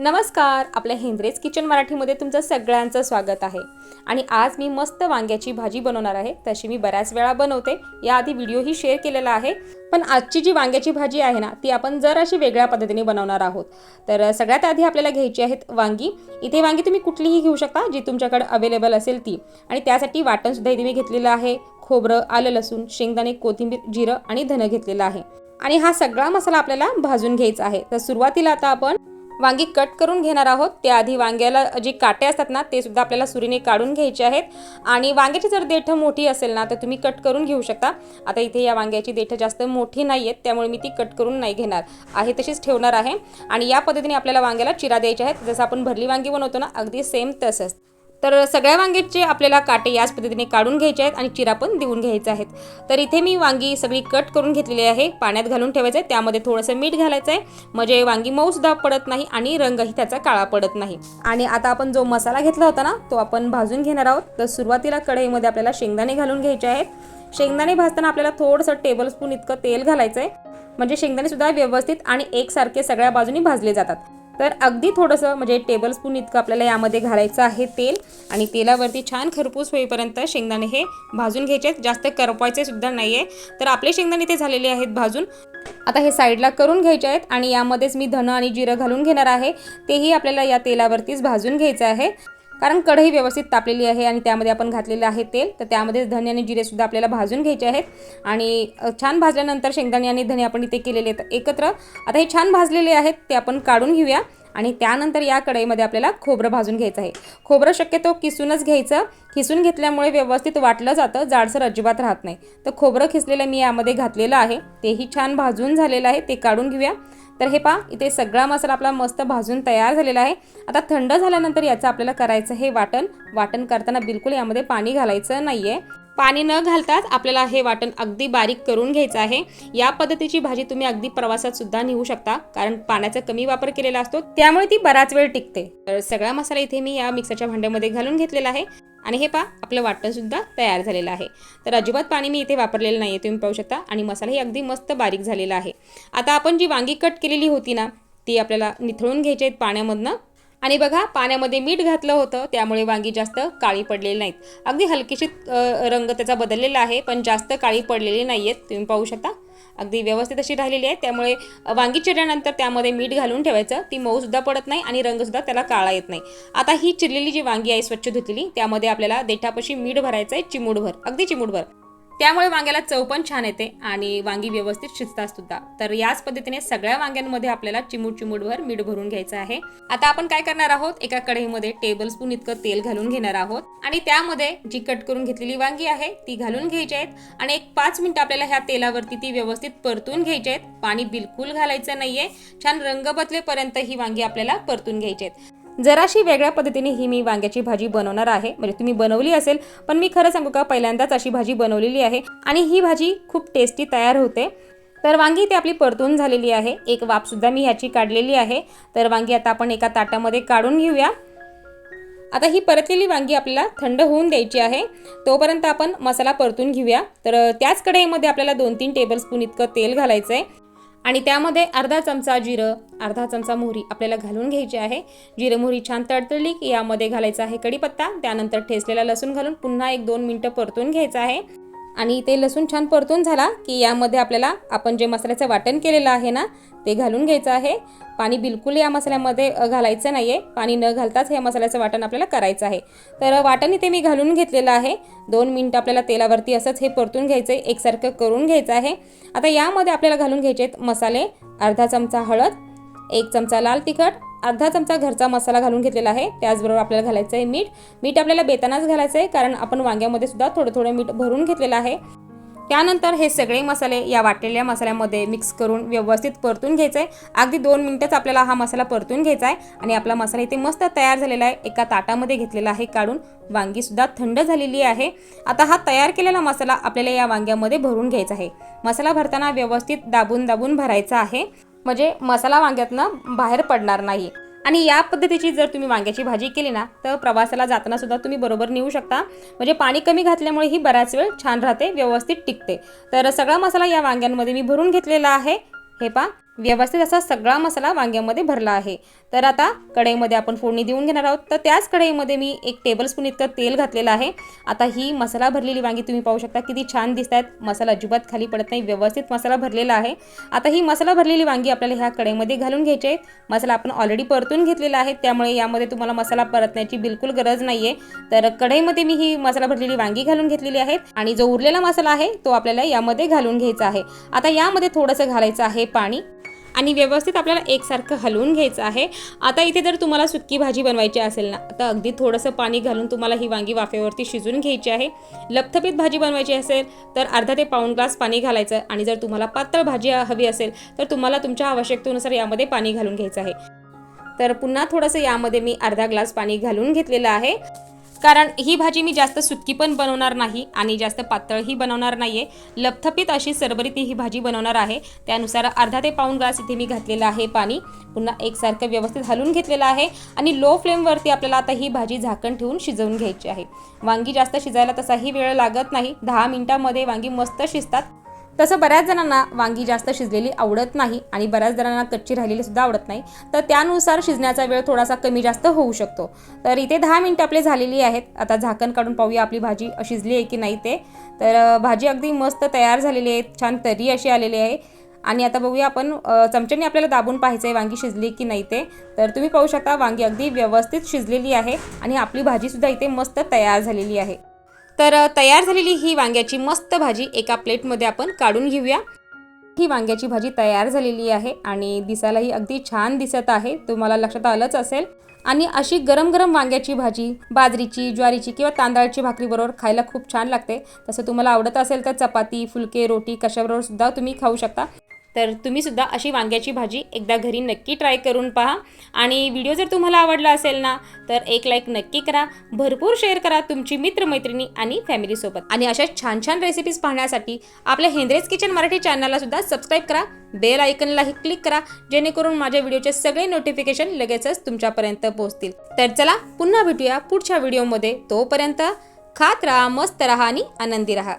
नमस्कार आपल्या हेंद्रेज किचन मराठीमध्ये तुमचं सगळ्यांचं स्वागत आहे. आणि आज मी मस्त वांग्याची भाजी बनवणार आहे. तशी मी बऱ्याच वेळा बनवते. याआधी व्हिडिओही शेअर केलेला आहे. पण आजची जी वांग्याची भाजी आहे ना ती आपण जर अशी वेगळ्या पद्धतीने बनवणार आहोत. तर सगळ्यात आधी आपल्याला घ्यायची आहेत वांगी. इथे वांगी तुम्ही कुठलीही घेऊ शकता जी तुमच्याकडे अवेलेबल असेल ती. आणि त्यासाठी वाटणसुद्धा इथे मी घेतलेलं आहे. खोबरं आलं लसूण शेंगदाणे कोथिंबीर जिरं आणि धनं घेतलेलं आहे. आणि हा सगळा मसाला आपल्याला भाजून घ्यायचा आहे. तर सुरुवातीला आता आपण वांगी कट करून घेणार आहोत. त्याआधी वांग्याला जे काटे असतात ना ते सुद्धा आपल्याला सुरीने काढून घ्यायचे आहेत. आणि वांग्याची जर देठं मोठी असेल ना तर तुम्ही कट करून घेऊ शकता. आता इथे या वांग्याची देठं जास्त मोठी नाही आहेत त्यामुळे मी ती कट करून नाही घेणार. आहे तशीच ठेवणार आहे. आणि या पद्धतीने आपल्याला वांग्याला चिरा द्यायच्या आहेत. जसं आपण भरली वांगी बनवतो ना अगदी सेम तसंच. तर सगळ्या वांग्याचे आपल्याला काटे याच पद्धतीने काढून घ्यायचे आहेत आणि चिरा पण देऊन घ्यायचा आहेत. तर इथे मी वांगी सगळी कट करून घेतलेली आहे. पाण्यात घालून ठेवायचं. आहे त्यामध्ये थोडंसं मीठ घालायचं आहे म्हणजे वांगी मऊसुद्धा पडत नाही आणि रंगही त्याचा काळा पडत नाही. आणि आता आपण जो मसाला घेतला होता ना तो आपण भाजून घेणार आहोत. तर सुरुवातीला कढईमध्ये आपल्याला शेंगदाणे घालून घ्यायचे आहेत. शेंगदाणे भाजताना आपल्याला थोडंसं टेबल स्पून इतकं तेल घालायचं आहे म्हणजे शेंगदाणे सुद्धा व्यवस्थित आणि एकसारखे सगळ्या बाजूनी भाजले जातात. तर अगदी थोडंसं म्हणजे टेबल स्पून इतकं आपल्याला यामध्ये घालायचं आहे तेल आणि तेलावरती छान खरपूस होईपर्यंत शेंगदाणे हे भाजून घ्यायचे. आहेत जास्त करपवायचे सुद्धा नाही आहे तर आपले शेंगदाणे ते झालेले आहेत भाजून. आता हे साईडला करून घ्यायचे आहेत आणि यामध्येच मी धनं आणि जिरं घालून घेणार आहे. तेही आपल्याला या तेलावरतीच भाजून घ्यायचं आहे. कारण कढई व्यवस्थित तापलेली आहे आणि त्यामध्ये आपण घातलेलं आहे तेल. तर त्यामध्ये धने आणि जिरेसुद्धा आपल्याला भाजून घ्यायचे आहेत. आणि छान भाजल्यानंतर शेंगदाणे आणि धने आपण इथे केलेले आहेत एकत्र. आता हे छान भाजलेले आहेत ते आपण काढून घेऊया. आणि त्यानंतर या कढईमध्ये आपल्याला खोबरं भाजून घ्यायचं आहे. खोबरं शक्यतो किसूनच घ्यायचं. किसून घेतल्यामुळे व्यवस्थित वाटलं जातं. जाडसर अजिबात राहत नाही. तर खोबरं खिसलेलं मी यामध्ये घातलेलं आहे. तेही छान भाजून झालेलं आहे. ते काढून घेऊया. तर हे पहा इथे सगळा मसाला आपला मस्त भाजून तयार झालेला आहे. आता थंड झाल्यानंतर याचं आपल्याला करायचं हे वाटण. वाटण करताना बिलकुल यामध्ये पाणी घालायचं नाही आहे पाणी न घालताच आपल्याला हे वाटण अगदी बारीक करून घ्यायचं आहे. या पद्धतीची भाजी तुम्ही अगदी प्रवासात सुद्धा नेऊ शकता कारण पाण्याचा कमी वापर केलेला असतो त्यामुळे ती बराच वेळ टिकते. तर सगळा मसाला इथे मी या मिक्सरच्या भांड्यामध्ये घालून घेतलेला आहे. आणि हे पहा आपलं वाटणसुद्धा तयार झालेलं आहे. तर अजिबात पाणी मी इथे वापरलेलं नाही आहे तुम्ही पाहू शकता. आणि मसालाही अगदी मस्त बारीक झालेला आहे. आता आपण जी वांगी कट केलेली होती ना ती आपल्याला निथळून घ्यायची आहेत पाण्यामधनं. आणि बघा पाण्यामध्ये मीठ घातलं होतं त्यामुळे वांगी जास्त काळी पडलेली नाहीत. अगदी हलकीशी रंग त्याचा बदललेला आहे पण जास्त काळी पडलेली नाही आहेत तुम्ही पाहू शकता. अगदी व्यवस्थित अशी राहिलेली आहे त्यामुळे वांगी चिरल्यानंतर त्यामध्ये मीठ घालून ठेवायचं ती मऊसुद्धा पडत नाही आणि रंगसुद्धा त्याला काळा येत नाही. आता ही चिरलेली जी वांगी आहे स्वच्छ धुतलेली त्यामध्ये आपल्याला देठापाशी मीठ भरायचं आहे चिमूटभर अगदी चिमूटभर. त्यामुळे वांग्याला चव पण छान येते आणि वांगी व्यवस्थित शिजतात सुद्धा. तर याच पद्धतीने सगळ्या वांग्यांमध्ये आपल्याला चिमूट चिमूटभर मीठ भरून घ्यायचं आहे. आता आपण काय करणार आहोत? एका कढईमध्ये टेबल स्पून इतकं तेल घालून घेणार आहोत. आणि त्यामध्ये जी कट करून घेतलेली वांगी आहे ती घालून घ्यायची आहेत. आणि एक पाच मिनिटं आपल्याला ह्या तेलावरती ती व्यवस्थित परतून घ्यायची आहेत. पाणी बिलकुल घालायचं नाहीये. छान रंग बदलेपर्यंत ही वांगी आपल्याला परतून घ्यायची आहेत. जराशी वेगळ्या पद्धतीने ही मी वांग्याची भाजी बनवणार आहे. म्हणजे तुम्ही बनवली असेल पण मी खरं सांगू का पहिल्यांदाच अशी भाजी बनवलेली आहे आणि ही भाजी खूप टेस्टी तयार होते. तर वांगी ती आपली परतून झालेली आहे. एक वाफसुद्धा मी ह्याची काढलेली आहे. तर वांगी आता आपण एका ताटामध्ये काढून घेऊया. आता ही परतलेली वांगी आपल्याला थंड होऊन द्यायची आहे. तोपर्यंत आपण मसाला परतून घेऊया. तर त्याच कढईमध्ये आपल्याला दोन तीन टेबलस्पून इतकं तेल घालायचं आहे आणि त्यामध्ये अर्धा चमचा जिरं अर्धा चमचा मोहरी आपल्याला घालून घ्यायची आहे. जिरं मोहरी छान तडतडली की यामध्ये घालायचा आहे कढीपत्ता. त्यानंतर ठेचलेला लसूण घालून पुन्हा एक दोन मिनटं परतून घ्यायचं आहे. आणि ते लसूण छान परतून झाला की यामध्ये आपल्याला आपण जे मसाल्याचं वाटण केलेलं आहे ना ते घालून घ्यायचं आहे. पाणी बिलकुल या मसाल्यामध्ये घालायचं नाही आहे पाणी न घालताच हे मसाल्याचं वाटण आपल्याला करायचं आहे. तर वाटण इथे मी घालून घेतलेलं आहे. दोन मिनटं आपल्याला तेलावरती असंच हे परतून घ्यायचं आहे एकसारखं करून घ्यायचं आहे. आता यामध्ये आपल्याला घालून घ्यायचे आहेत मसाले अर्धा चमचा हळद एक चमचा लाल तिखट अर्धा चमचा घरचा मसाला घालून घेतलेला आहे. त्याचबरोबर आपल्याला घालायचं आहे मीठ. मीठ आपल्याला बेतानाच घालायचं आहे कारण आपण वांग्यामध्ये सुद्धा थोडं थोडं मीठ भरून घेतलेलं आहे. त्यानंतर हे सगळे मसाले या वाटलेल्या मसाल्यामध्ये मिक्स करून व्यवस्थित परतून घ्यायचं आहे अगदी दोन मिनटंच आपल्याला हा मसाला परतून घ्यायचा आहे आणि आपला मसाला इथे मस्त तयार झालेला आहे. एका ताटामध्ये घेतलेला आहे काढून. वांगीसुद्धा थंड झालेली आहे. आता हा तयार केलेला मसाला आपल्याला या वांग्यामध्ये भरून घ्यायचा आहे. मसाला भरताना व्यवस्थित दाबून दाबून भरायचा आहे. म्हणजे मसाला वांग्यातनं बाहेर पडणार नाही. आणि या पद्धतीची जर तुम्ही वांग्याची भाजी केली ना तर प्रवासाला जाताना सुद्धा तुम्ही बरोबर नेऊ शकता. म्हणजे पाणी कमी घातल्यामुळे ही बराच वेळ छान राहते व्यवस्थित टिकते. तर सगळा मसाला या वांग्यांमध्ये मी भरून घेतलेला आहे. हे पा व्यवस्थित असा सगळा मसाला वांग्यामध्ये भरला आहे. तर आता कढईमध्ये आपण फोडणी देऊन घेणार आहोत. तर त्याच कढईमध्ये मी एक टेबलस्पून इतकं तेल घातलेलं आहे. आता ही मसाला भरलेली वांगी तुम्ही पाहू शकता किती छान दिसत आहेत मसाला अजिबात खाली पडत नाही व्यवस्थित मसाला भरलेला आहे. आता ही मसाला भरलेली वांगी आपल्याला ह्या कढईमध्ये घालून घ्यायची आहे. मसाला आपण ऑलरेडी परतून घेतलेला आहे त्यामुळे यामध्ये तुम्हाला मसाला परतण्याची बिलकुल गरज नाही आहे तर कढईमध्ये मी ही मसाला भरलेली वांगी घालून घेतलेली आहेत आणि जो उरलेला मसाला आहे तो आपल्याला यामध्ये घालून घ्यायचा आहे. आता यामध्ये थोडंसं घालायचं आहे पाणी. आणि व्यवस्थित आपल्याला एकसारखं हलवून घ्यायचं आहे. आता इथे जर तुम्हाला सुक्की भाजी बनवायची असेल ना तर अगदी थोडंसं पाणी घालून तुम्हाला ही वांगी वाफेवरती शिजून घ्यायची आहे. लपथपीत भाजी बनवायची असेल तर अर्धा ते पाऊण ग्लास पाणी घालायचं आणि जर तुम्हाला पातळ भाजी हवी असेल तर तुम्हाला तुमच्या आवश्यकतेनुसार यामध्ये पाणी घालून घ्यायचं आहे. तर पुन्हा थोडंसं यामध्ये मी अर्धा ग्लास पाणी घालून घेतलेलं आहे. कारण ही भाजी मी जास्त सुतकी पण बनवणार नाही आणि जास्त पातळही बनवणार नाही आहे लपथपीत अशी सरबरीत ही भाजी बनवणार आहे. त्यानुसार अर्धा ते पाऊण ग्लास इथे मी घातलेलं आहे पाणी. पुन्हा एकसारखं व्यवस्थित हलवून घेतलेलं आहे आणि लो फ्लेमवरती आपल्याला आता ही भाजी झाकण ठेवून शिजवून घ्यायची आहे. वांगी जास्त शिजायला तसाही वेळ लागत नाही. दहा मिनिटामध्ये वांगी मस्त शिजतात. तसं बऱ्याच जणांना वांगी जास्त शिजलेली आवडत नाही आणि बऱ्याच जणांना कच्ची राहिलेली सुद्धा आवडत नाही. तर त्यानुसार शिजण्याचा वेळ थोडासा कमी जास्त होऊ शकतो. तर इथे दहा मिनटं आपले झालेली आहेत. आता झाकण काढून पाहूया आपली भाजी शिजली आहे की नाही ते. तर भाजी अगदी मस्त तयार झालेली आहे. छान तरी अशी आलेली आहे. आणि आता बघूया आपण चमच्याने आपल्याला दाबून पाहायचं आहे वांगी शिजली की नाही ते. तर तुम्ही पाहू शकता वांगी अगदी व्यवस्थित शिजलेली आहे आणि आपली भाजीसुद्धा इथे मस्त तयार झालेली आहे. तर तयार झालेली ही वांग्याची मस्त भाजी एका प्लेटमध्ये आपण काढून घेऊया. ही वांग्याची भाजी तयार झालेली आहे आणि दिसायलाही अगदी छान दिसत आहे. तुम्हाला लक्षात आलंच असेल. आणि अशी गरम गरम वांग्याची भाजी बाजरीची ज्वारीची किंवा तांदळाची भाकरीबरोबर खायला खूप छान लागते. तसं तुम्हाला आवडत असेल तर चपाती फुलके रोटी कशाबरोबर सुद्धा तुम्ही खाऊ शकता. तर तुम्ही सुद्धा अशी वांग्याची भाजी एकदा घरी नक्की ट्राय करून पहा. आणि व्हिडिओ जर तुम्हाला आवडला असेल ना तर एक लाईक नक्की करा. भरपूर शेअर करा तुमची मित्रमैत्रिणी आणि फॅमिलीसोबत आणि अशा छान छान रेसिपीज पाहण्यासाठी आपल्या हेंद्रेज किचन मराठी चॅनलला सुद्धा सबस्क्राईब करा. बेल आयकनलाही क्लिक करा जेणेकरून माझ्या व्हिडिओचे सगळे नोटिफिकेशन लगेचच तुमच्यापर्यंत पोहोचतील. तर चला पुन्हा भेटूया पुढच्या व्हिडिओमध्ये तोपर्यंत खात राहा मस्त राहा आणि आनंदी राहा.